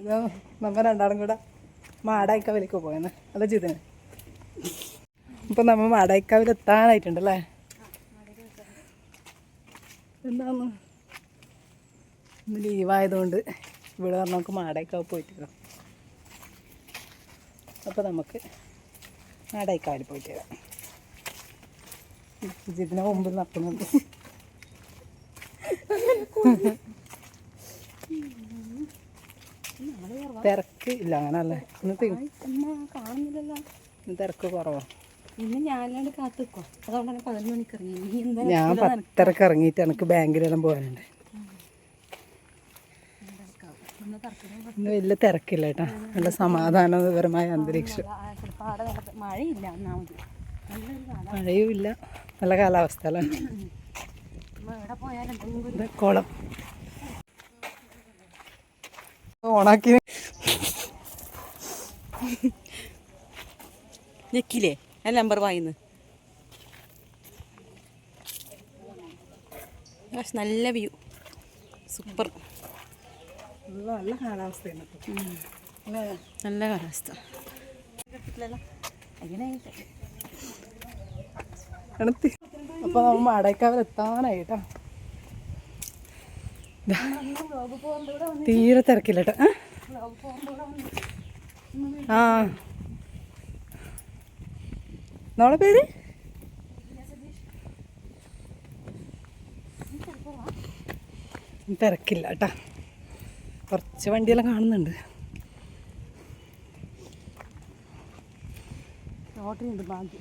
ഇത് നമ്മ രണ്ടാളും കൂടെ മാടായിക്കാവിലേക്ക് പോയെന്ന്. അല്ല ജിതിന് ഇപ്പം നമ്മ മാടായിക്കാവിൽ എത്താനായിട്ടുണ്ട് അല്ലേ എന്താന്ന്? ഇന്ന് ലീവായതുകൊണ്ട് ഇവിടെ പറഞ്ഞാൽ നമുക്ക് മാടായിക്കാവ് പോയിട്ട് അപ്പൊ അപ്പോൾ നമുക്ക് മാടായിക്കാവിൽ പോയിട്ട് വരാം. ജിതിനെ മുമ്പിൽ നടക്കുന്നുണ്ട് തിരക്ക് ഇല്ല അങ്ങനല്ലേ? കാണുന്നില്ലല്ലോ തിരക്ക് കുറവാ. ഇന്ന് ഞാനല്ലാണ്ട് നിൽക്കോ അതുകൊണ്ടാണ് പതിനൊന്ന് മണിക്ക് ഇറങ്ങി ഞാൻ പത്തരക്ക് ഇറങ്ങിയിട്ട് എനിക്ക് ബാങ്കിലെല്ലാം പോകാനുണ്ട്. ഇന്ന് വലിയ തിരക്കില്ല കേട്ടോ. നല്ല സമാധാനപരമായ അന്തരീക്ഷം. മഴയില്ല ഒന്നാമത് മഴയും ഇല്ല നല്ല കാലാവസ്ഥ അല്ലേ? കുളം. ഓണാക്കി ഞെക്കില്ലേ? ആ നമ്പർ വായിന്ന്. നല്ല വ്യൂ സൂപ്പർ നല്ല കാലാവസ്ഥയാണ്? നല്ല കാലാവസ്ഥ. അപ്പോൾ അപ്പൊ നമ്മൾ മാടേക്കാവിൽ എത്താനായിട്ടാ തീരെ തിരക്കില്ല കേട്ടോ ആ. നോളെ പേര്? തിരക്കില്ല കേട്ടാ കുറച്ച് വണ്ടിയെല്ലാം കാണുന്നുണ്ട്. ബാക്കി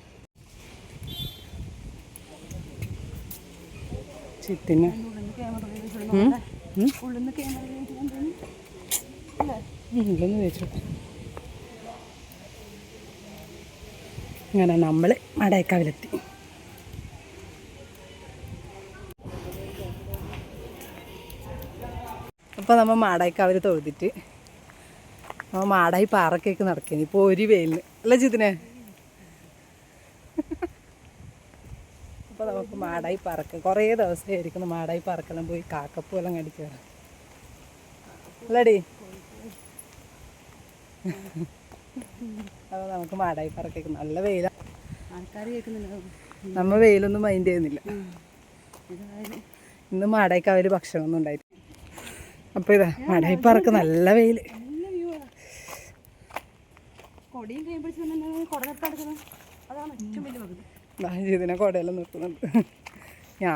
ചിത്തിന് ക്യാമറ അങ്ങനെ നമ്മൾ മടയക്കാവിലെത്തി അപ്പോൾ നമ്മൾ മാടായിക്കാവിൽ തൊഴുതിട്ട്. നമ്മൾ മാടായി പാറക്കേക്ക് നടക്കുന്നു ഇപ്പോൾ ഒരു വെയിലിന്. അല്ല ജിതിനെ അപ്പോൾ നമുക്ക് മാടായി പറക്ക. കുറേ ദിവസമായിരിക്കുന്നു മാടായി പറക്കെല്ലാം പോയി കാക്കപ്പൂ എല്ലാം കടിച്ചു വരാം അല്ലടി. അപ്പോൾ നമുക്ക് മാടായി പറക്കേക്ക്. നല്ല വെയിലാണ് ആൾക്കാർ കേൾക്കുന്നുണ്ടോ? നമ്മ വെയിലൊന്നും മൈൻഡ് ചെയ്യുന്നില്ല. ഇന്ന് മാടായിക്ക് അവർ ഭക്ഷണമൊന്നും ഉണ്ടായിട്ടില്ല. അപ്പോൾ ഇതാ മാടായി പറക്ക്. നല്ല വെയിൽ നല്ല വ്യൂ ആണ് കൊടിയും കൈ പിടിച്ച് അതാണ് ഏറ്റവും വലിയ പകുതി. ഇതിനെ കുടയെല്ലാം നിർത്തുന്നുണ്ട്. ഞാ.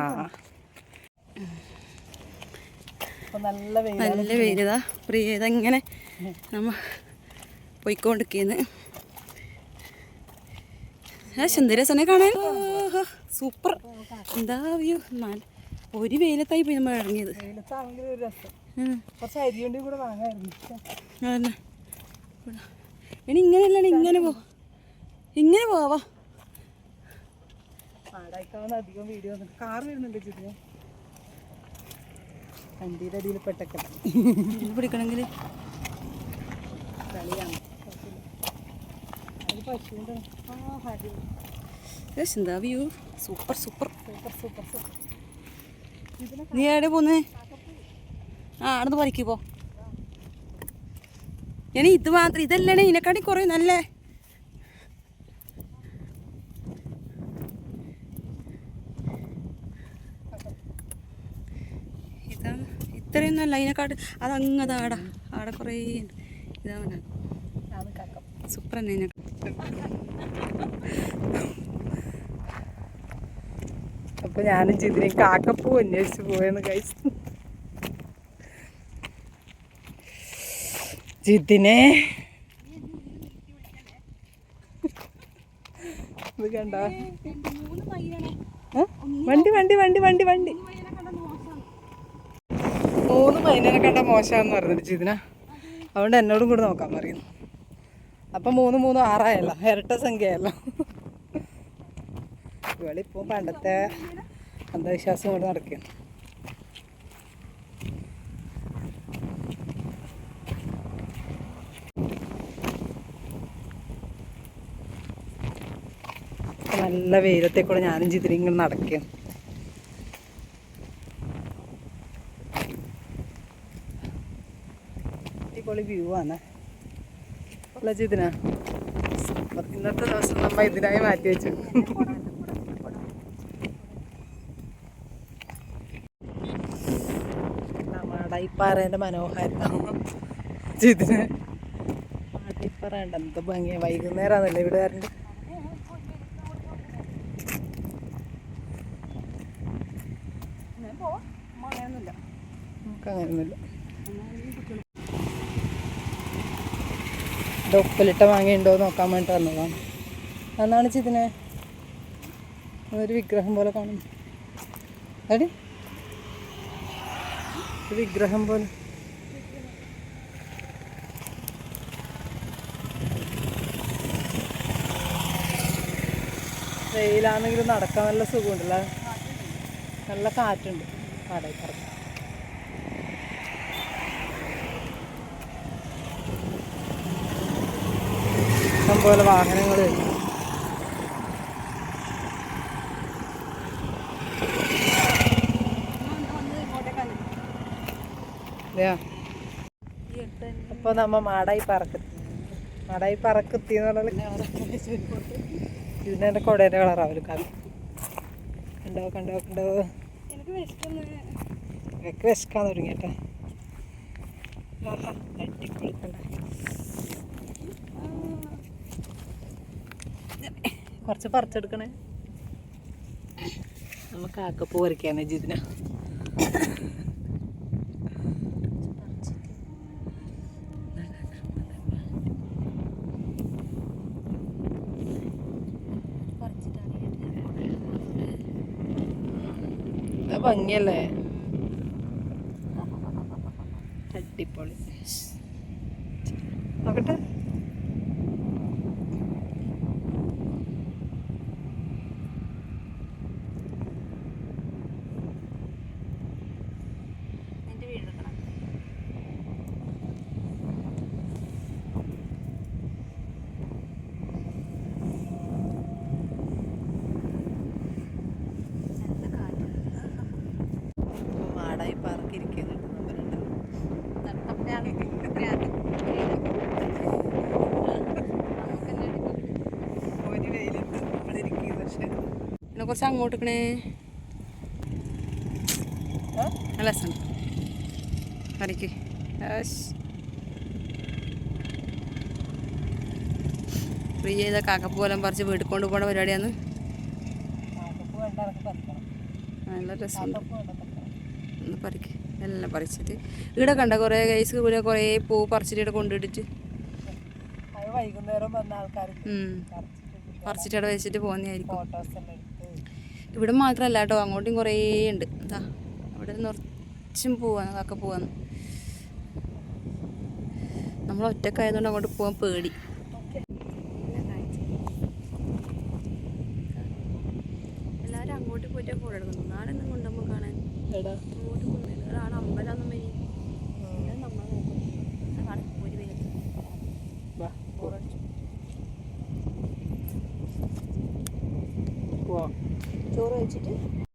നല്ല നല്ല വെയിലതാ പ്രിയ ഇതങ്ങനെ നമ്മ പോയിക്കൊണ്ടിരിക്കുന്നു? സുന്ദരസനെ കാണാൻ. സൂപ്പർ. എന്താ വ്യൂ? എന്നാൽ ഒരു വെയിലത്തായി പോയി നമ്മൾ ഇറങ്ങിയത്. ഇനി ഇങ്ങനെയല്ലാണ് ഇങ്ങനെ പോ ഇങ്ങനെ പോവാ. മാടായിക്കാവുന്ന അധികം വീഡിയോ കാർ വരുന്നുണ്ട് ചിത്രം വണ്ടിയുടെ അടിയിൽ പെട്ടൊക്കെ പിടിക്കണമെങ്കിൽ? കളിയാണ്. അത് പശുവിന്റെ ആ എന്താ view super super super super super നീ എവിടെ പോന്നേ? ആ ആടന്ന് പറിക്കുപോ ഞാൻ ഇത് മാത്രം ഇതല്ലേ ഇതിനെക്കാട്ടി കുറേ നല്ലേ ഇതാ ഇത്രയും നല്ല അതിനെക്കാട്ട് അതങ്ങ് അതാടാ ആടെ കുറേ ഉണ്ട്. ഇതാണ് സൂപ്പർ തന്നെ അപ്പൊ ഞാനും ജിതിനെ കാക്കപ്പൂ അന്വേഷിച്ച് പോയെന്ന് കഴിച്ചു ജിതിനെ. ഇത് കണ്ട? വണ്ടി വണ്ടി വണ്ടി വണ്ടി വണ്ടി. മൂന്ന് മൈനേനെ കണ്ട മോശമാന്ന് പറഞ്ഞിട്ട് ജിതിന. അതുകൊണ്ട് എന്നോടും കൂടെ നോക്കാൻ പറയുന്നു. അപ്പൊ മൂന്ന് മൂന്ന് ആറായല്ലോ. ഇരട്ട സംഖ്യയല്ലോ ഇവളിപ്പോൾ പണ്ടത്തെ അന്ധവിശ്വാസം കൊണ്ട് നടക്കുകയാണ്. നല്ല വെയിലത്തെ കൂടെ ഞാനും ചിതിരി ഇങ്ങനെ നടക്കുകയാണ്. അടിപൊളി വ്യൂ ആണ്. ഇന്നത്തെ ദിവസം നമ്മ ഇതിനായി മാറ്റി വെച്ചു. മാടായിപ്പാറേന്റെ മനോഹാരിത ജിതിന് മാടായിപ്പാറ ഉണ്ട് എന്ത് ഭംഗിയാ. വൈകുന്നേരമാണല്ലേ ഇവിടെ വരണ്ട്? നമുക്ക് ഇവിടെ ഉപ്പിലിട്ട മാങ്ങയുണ്ടോ നോക്കാൻ വേണ്ടി വന്നതാണ് അതാണ് ചിതിനെ? ഒരു വിഗ്രഹം പോലെ കാണുന്നു. അടി വിഗ്രഹം പോലെ. വെയിലാണെങ്കിലും നടക്കാൻ നല്ല സുഖമുണ്ടല്ലോ? നല്ല കാറ്റുണ്ട്. കടയിൽ പറക്കാം ഇഷ്ടംപോലെ വാഹനങ്ങൾ അപ്പൊ നമ്മ മാടായി പറക്കത്തി മാടായി പറക്കത്തി എന്ന് പറഞ്ഞാൽ കൊടേന്റെ കൊടേന്റെ കളറാവലും കാണും. കണ്ടോ കണ്ടോ കണ്ടോ? എനിക്ക് വിശക്കാൻ അടിപൊളി കണ്ടോ കുറച്ച് പറിച്ചെടുക്കണേ. നമുക്ക് ആക്കപ്പൂ പറിക്കാന്ന് ജിതിന. ഭംഗിയല്ലേ? പിന്നെ കുറച്ച് അങ്ങോട്ട് നിൽക്കണേ നല്ല രസമുണ്ട് കറിക്ക് ഫ്രീ ചെയ്ത കാക്കപ്പോലം പറിച്ച് വീട്ടിൽ കൊണ്ട് പോണ പരിപാടിയാണ് നല്ല രസമുണ്ട് ഒന്ന് പറിക്ക് എല്ലാം പറിച്ചിട്ട് ഇവിടെ കണ്ട കുറേ കൈസ് പിന്നെ കുറേ പൂ പറിച്ചിട്ട് ഇവിടെ കൊണ്ടിട്ടിട്ട് അത് വൈകുന്നേരം വന്ന ആൾക്കാർ പറിച്ചിട്ട് അവിടെ വെച്ചിട്ട് പോകുന്നതായിരിക്കും ഇവിടെ മാത്രമല്ല കേട്ടോ. അങ്ങോട്ടും കുറേ ഉണ്ട്. എന്താ അവിടെ നിറച്ചും പോവാന്ന് കാക്ക പോവാന്ന് നമ്മൾ ഒറ്റക്കായതുകൊണ്ട് അങ്ങോട്ട് പോവാൻ പേടി. എല്ലാവരും അങ്ങോട്ട് പോയിട്ട് ഫോട്ടോ എടുക്കുന്നു നാളെ ഒന്നും കാണാൻ. എടാ. അങ്ങോട്ട് കൊണ്ടുപോയി ഒരാൾ അമ്പലമൊന്നും വരി പിന്നെ നമ്മൾ പോയി വരും വാ പോവാം ചോറ് വെച്ചിട്ട്